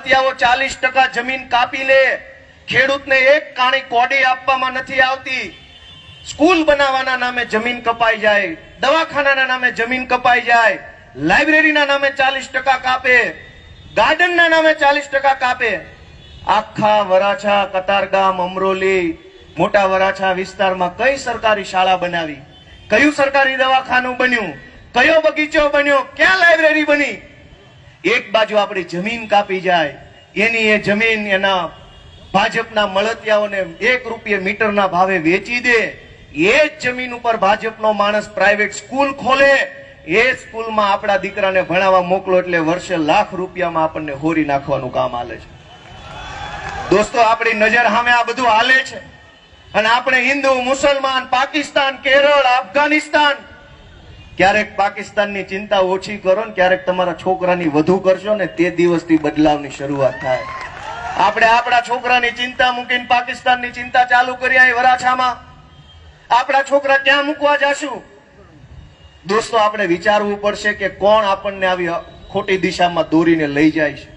મળતિયાઓ ચાલીસ ટકા જમીન કાપી લે. ખેડૂતને એક કાણી કોડી આપવામાં નથી આવતી. સ્કૂલ બનાવવાના નામે જમીન કપાઈ જાય. દવાખાનાના નામે જમીન કપાઈ જાય. લાઇબ્રેરીના નામે ચાલીસ ટકા કાપે. ગાર્ડનના નામે ચાલીસ ટકા કાપે. આખા વરાછા, કતારગામ, અમરોલી મોટા વરાછા વિસ્તારમાં કઈ સરકારી શાળા બનાવી? કયું સરકારી દવાખાનું બન્યું? કયો બગીચો બન્યો? ક્યાં લાઇબ્રેરી બની? એક બાજુ આપણી જમીન કાપી જાય, એની એ જમીન એના ભાજપના મળતિયાઓને એક રૂપિયે મીટરના ભાવે વેચી દે, એ જ જમીન ઉપર ભાજપનો માણસ પ્રાઇવેટ સ્કૂલ ખોલે, એ સ્કૂલમાં આપણા દીકરાને ભણાવવા મોકલો એટલે વર્ષે લાખ રૂપિયામાં આપણને હોરી નાખવાનું કામ હાલે છે. દોસ્તો, આપણી નજર સામે આ બધું હાલે છે. અને આપણે હિન્દુ, મુસલમાન, પાકિસ્તાન, કેરળ અફઘાનિસ્તાન ક્યારેક પાકિસ્તાનની ચિંતા ઓછી કરો ને ક્યારેક તમારા છોકરાની વધુ કરશો ને તે દિવસથી બદલાવની શરૂઆત થાય. આપણે આપણા છોકરાની ચિંતા મૂકીને પાકિસ્તાનની ચિંતા ચાલુ કરી અહીં વરાછામાં. આપણા છોકરા ક્યાં મૂકવા જાશું? દોસ્તો, આપણે વિચારવું પડશે કે કોણ આપણને આવી ખોટી દિશામાં દોરીને લઈ જાય છે.